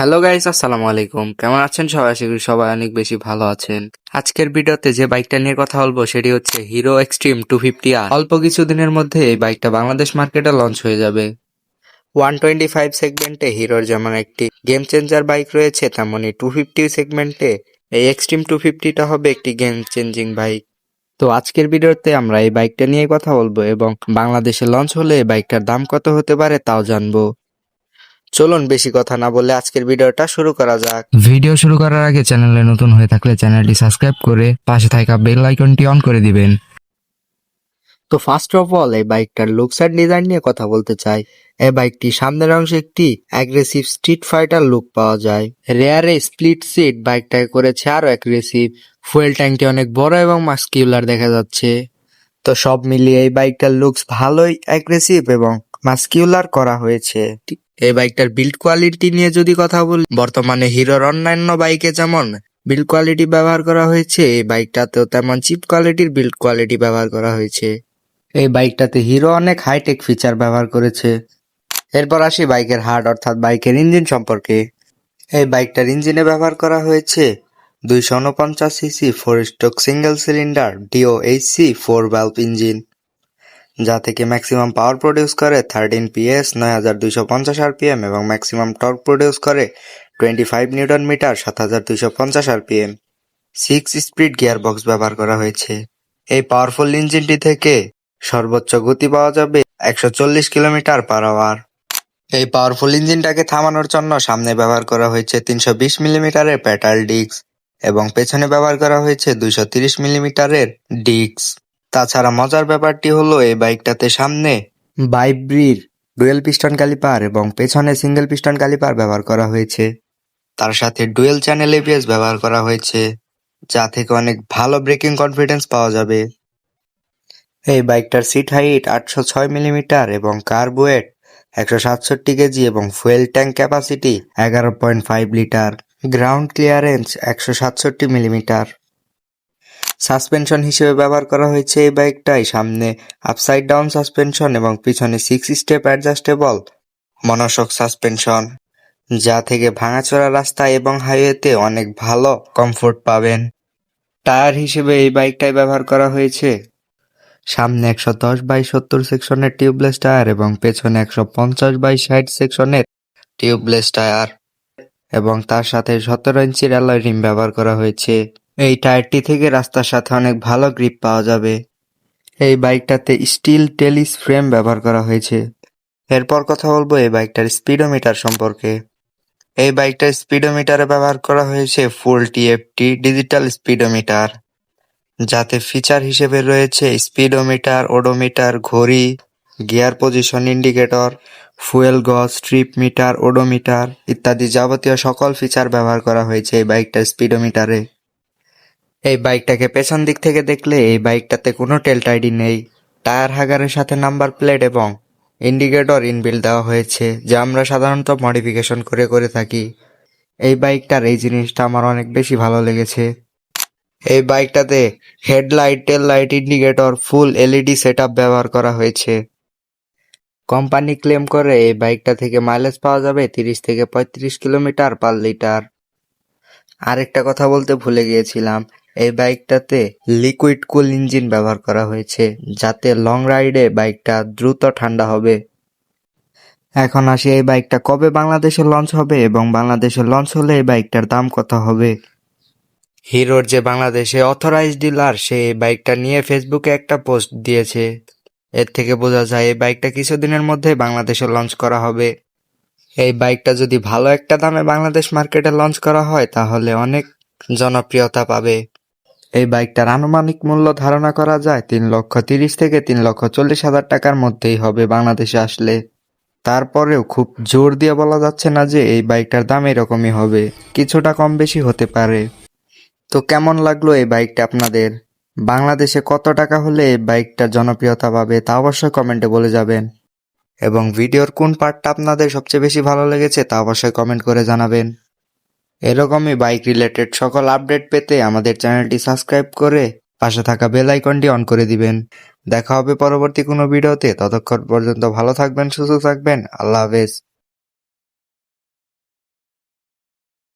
Hello guys আসসালামু আলাইকুম। কেমন আছেন সবাই? আশা করি সবাই অনেক বেশি ভালো আছেন। আজকের ভিডিওতে যে বাইকটা নিয়ে কথা বলব, সেটি হচ্ছে হিরো এক্সট্রিম টু ফিফটি আর অল্প কিছুদিনের মধ্যে এই বাইকটা বাংলাদেশ মার্কেটে লঞ্চ হয়ে যাবে। ওয়ান টোয়েন্টি ফাইভ সেগমেন্টে হিরোর যেমন একটি গেম চেঞ্জার বাইক রয়েছে তেমনই টু ফিফটি সেগমেন্টে এই এক্সট্রিম টু ফিফটিটা হবে একটি গেম চেঞ্জিং বাইক তো আজকের ভিডিওতে আমরা এই বাইকটা নিয়ে কথা বলব এবং বাংলাদেশে লঞ্চ হলে এই বাইকটার দাম কত হতে পারে তাও জানব। চলুন বেশি কথা না বলে আজকের ভিডিওটা শুরু করা যাক। ভিডিও শুরু করার আগে চ্যানেলে নতুন হয়ে থাকলে চ্যানেলটি সাবস্ক্রাইব করে পাশে থাকা বেল আইকনটি অন করে দিবেন। তো ফার্স্ট অফ অল এই বাইকটার লুকস অ্যান্ড ডিজাইন নিয়ে কথা বলতে চাই। এই বাইকটি সামনের অংশে একটি অ্যাগ্রেসিভ স্ট্রিট ফাইটার লুক পাওয়া যায়। রেয়ারে স্প্লিট সিট বাইকটাকে করেছে আরও অ্যাগ্রেসিভ ফুয়েল ট্যাঙ্কটি অনেক বড় এবং মাস্কিউলার দেখা যাচ্ছে। তো সব মিলিয়ে এই বাইকটার লুকস ভালোই অ্যাগ্রেসিভ এবং মাস্কিউলার করা হয়েছে। এই বাইকটার বিল্ড কোয়ালিটি নিয়ে যদি কথা বলি, বর্তমানে হিরোর অন্যান্য বাইকে যেমন বিল্ড কোয়ালিটি ব্যবহার করা হয়েছে, এই বাইকটাতেও তেমন চিপ কোয়ালিটির বিল্ড কোয়ালিটি ব্যবহার করা হয়েছে। এই বাইকটাতে হিরো অনেক হাইটেক ফিচার ব্যবহার করেছে। এরপর আসি বাইকের হার্ড অর্থাৎ বাইকের ইঞ্জিন সম্পর্কে। এই বাইকটার ইঞ্জিনে ব্যবহার করা হয়েছে দুইশো উনপঞ্চাশ cc four stroke single cylinder DOHC four bulb engine যা থেকে ম্যাক্সিমাম পাওয়ার প্রডিউস করে থার্টিন পিএস নয় হাজার দুইশো পঞ্চাশ আরপিএম এবং ম্যাক্সিমাম টর্ক প্রডিউস করে টোয়েন্টি ফাইভ নিউটন মিটার সাত হাজার দুইশো পঞ্চাশ RPM six speed gear box ব্যবহার করা হয়েছে। এই পাওয়ারফুল ইঞ্জিনটি থেকে সর্বোচ্চ গতি পাওয়া যাবে একশো চল্লিশ কিলোমিটার পার আওয়ার এই পাওয়ারফুল ইঞ্জিনটাকে থামানোর জন্য সামনে ব্যবহার করা হয়েছে তিনশো বিশ মিলিমিটারের পেটাল ডিস্ক এবং পেছনে ব্যবহার করা হয়েছে দুইশো তিরিশ মিলিমিটারের ডিস্ক। তাছাড়া মজার ব্যাপারটি হলো, এই বাইকটাতে সামনে বাইব্রির ডুয়েল পিস্টন ক্যালিপার এবং পেছনে সিঙ্গেল পিস্টন ক্যালিপার ব্যবহার করা হয়েছে। তার সাথে ডুয়েল চ্যানেল এবিএস ব্যবহার করা হয়েছে, যা থেকে অনেক ভালো ব্রেকিং কনফিডেন্স পাওয়া যাবে। এই বাইকটার সিট হাইট আটশো ছয় মিলিমিটার এবং কার্বুয়েট একশো সাতষট্টি কেজি এবং ফুয়েল ট্যাঙ্ক ক্যাপাসিটি এগারো point five litre. Ground clearance একশো সাতষট্টি মিলিমিটার। সাসপেনশন হিসেবে ব্যবহার করা হয়েছে এই বাইকটাই। সামনে আপসাইড ডাউন সাসপেনশন এবং পিছনে six step adjustable monoshock suspension, যা থেকে ভাঙাচোরা রাস্তা এবং হাইওয়েতে অনেক ভালো কমফোর্ট পাবেন। টায়ার হিসেবে এই বাইকটাই ব্যবহার করা হয়েছে। সামনে একশো দশ বাই সত্তর সেকশনের টিউবলেস টায়ার এবং পেছনে একশো পঞ্চাশ বাই ষাট সেকশনের টিউবলেস টায়ার এবং তার সাথে সতেরো ইঞ্চির অ্যালয় রিম ব্যবহার করা হয়েছে। এই টায়ারটি থেকে রাস্তার সাথে অনেক ভালো গ্রিপ পাওয়া যাবে। এই বাইকটাতে স্টিল টেলিস ফ্রেম ব্যবহার করা হয়েছে। এরপর কথা বলব এই বাইকটার স্পিডোমিটার সম্পর্কে। এই বাইকটার স্পিডোমিটারে ব্যবহার করা হয়েছে ফুল টিএফটি ডিজিটাল স্পিডোমিটার যাতে ফিচার হিসেবে রয়েছে স্পিডোমিটার ওডোমিটার ঘড়ি gear position indicator fuel gauge trip meter odometer ইত্যাদি যাবতীয় সকল ফিচার ব্যবহার করা হয়েছে এই বাইকটার স্পিডোমিটারে এই বাইকটাকে পেছন দিক থেকে দেখলে এই বাইকটাতে কোনো টেল টাইডি নেই। টায়ার হাগারের সাথে নাম্বার প্লেট এবং ইন্ডিকেটর ইনবিল দেওয়া হয়েছে, যা আমরা সাধারণত মডিফিকেশন করে করে থাকি। এই বাইকটার এই জিনিসটা আমার অনেক বেশি ভালো লেগেছে। এই বাইকটাতে headlight tail light indicator, full LED setup ব্যবহার করা হয়েছে। কোম্পানি ক্লেম করে এই বাইকটা থেকে মাইলেজ পাওয়া যাবে তিরিশ থেকে পঁয়ত্রিশ কিলোমিটার পার লিটার। আরেকটা কথা বলতে ভুলে গিয়েছিলাম এই বাইকটাতে লিকুইড কুল ইঞ্জিন ব্যবহার করা হয়েছে, যাতে লং রাইডে বাইকটা দ্রুত ঠান্ডা হবে। এখন আসি, এই বাইকটা কবে বাংলাদেশে লঞ্চ হবে এবং বাংলাদেশে লঞ্চ হলে এই বাইকটার দাম কত হবে? হিরোর যে বাংলাদেশে অথরাইজ ডিলার সে এই বাইকটা নিয়ে ফেসবুকে একটা পোস্ট দিয়েছে। এর থেকে বোঝা যায়, এই বাইকটা কিছুদিনের মধ্যে বাংলাদেশে লঞ্চ করা হবে। এই বাইকটা যদি ভালো একটা দামে বাংলাদেশ মার্কেটে লঞ্চ করা হয়, তাহলে অনেক জনপ্রিয়তা পাবে। এই বাইকটার আনুমানিক মূল্য ধারণা করা যায় তিন লক্ষ তিরিশ থেকে তিন লক্ষ চল্লিশ হাজার টাকার মধ্যেই হবে বাংলাদেশে আসলে। তারপরেও খুব জোর দিয়ে বলা যাচ্ছে না যে এই বাইকটার দাম এরকমই হবে, কিছুটা কম বেশি হতে পারে। তো কেমন লাগল এই বাইকটা আপনাদের? বাংলাদেশে কত টাকা হলে এই বাইকটার জনপ্রিয়তা পাবে তা অবশ্যই কমেন্টে বলে যাবেন। এবং ভিডিওর কোন পার্টটা আপনাদের সবচেয়ে বেশি ভালো লেগেছে তা অবশ্যই কমেন্ট করে জানাবেন। এরকমই বাইক রিলেটেড সকল আপডেট পেতে আমাদের চ্যানেলটি সাবস্ক্রাইব করে পাশে থাকা বেল আইকনটি অন করে দিবেন। দেখা হবে পরবর্তী কোনো ভিডিওতে ততক্ষণ পর্যন্ত ভালো থাকবেন, সুস্থ থাকবেন। আল্লাহ হাফেজ।